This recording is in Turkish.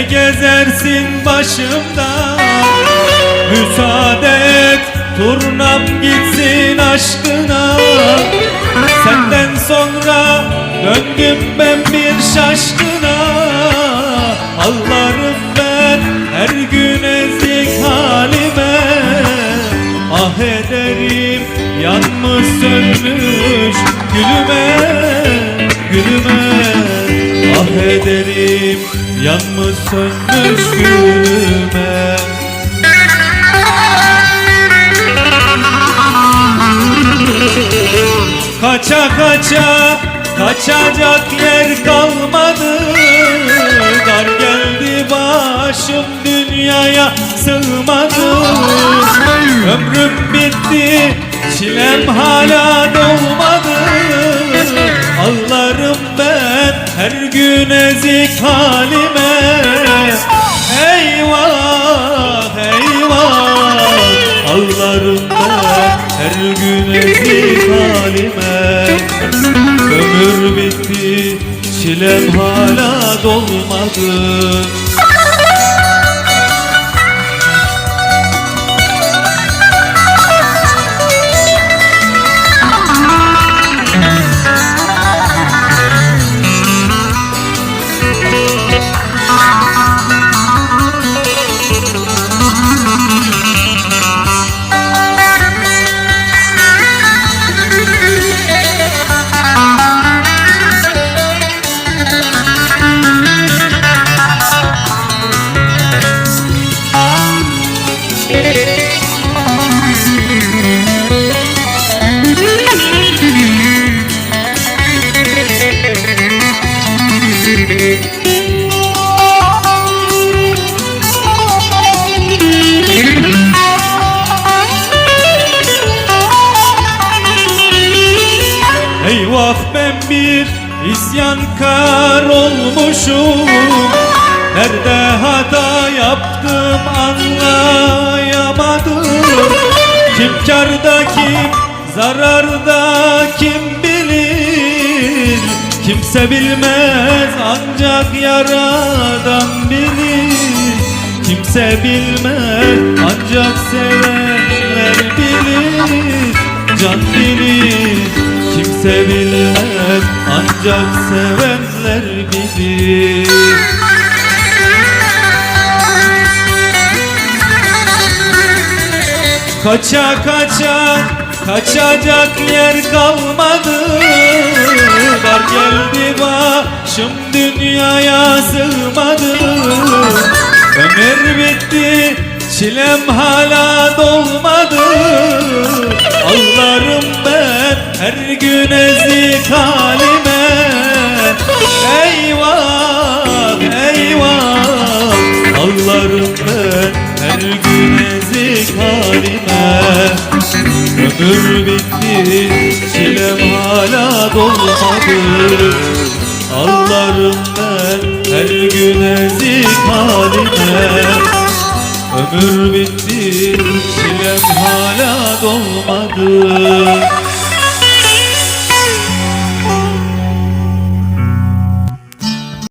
Ne gezersin başımda. Müsaade et turnam gitsin aşkına. Senden sonra döndüm ben bir şaşkına. Ağlarım ben her gün ezik halime. Ah ederim yanmış sönmüş gülüme Gülüme. Ah ederim yanmış sönmüş gülüme Kaça kaça kaçacak yer kalmadı. Dar geldi başım dünyaya sığmadı. Ömrüm bitti çilem hala dolmadı Ağlarım ben her gün ezik halime. Eyvah eyvah Ağlarım ben her gün ezik halime. Ömür bitti çilem hala dolmadı isyankar olmuşum. Nerede hata yaptım anlayamadım. Kim karda kim zararda kim bilir? Kimse bilmez ancak yaradan bilir. Kimse bilmez ancak sevenler bilir. Can bilir ancak sevenler bilir Kaça kaça kaçacak yer kalmadı. Dar geldi başım dünyaya sığmadı. Ömür bitti çilem hala dolmadı. Ağlarım ben her gün ezik halime Ağlarım ben her gün ezik halime. Ömür bitti çilem hala dolmadı. Ağlarım ben her gün ezik halime. Ömür bitti çilem hala dolmadı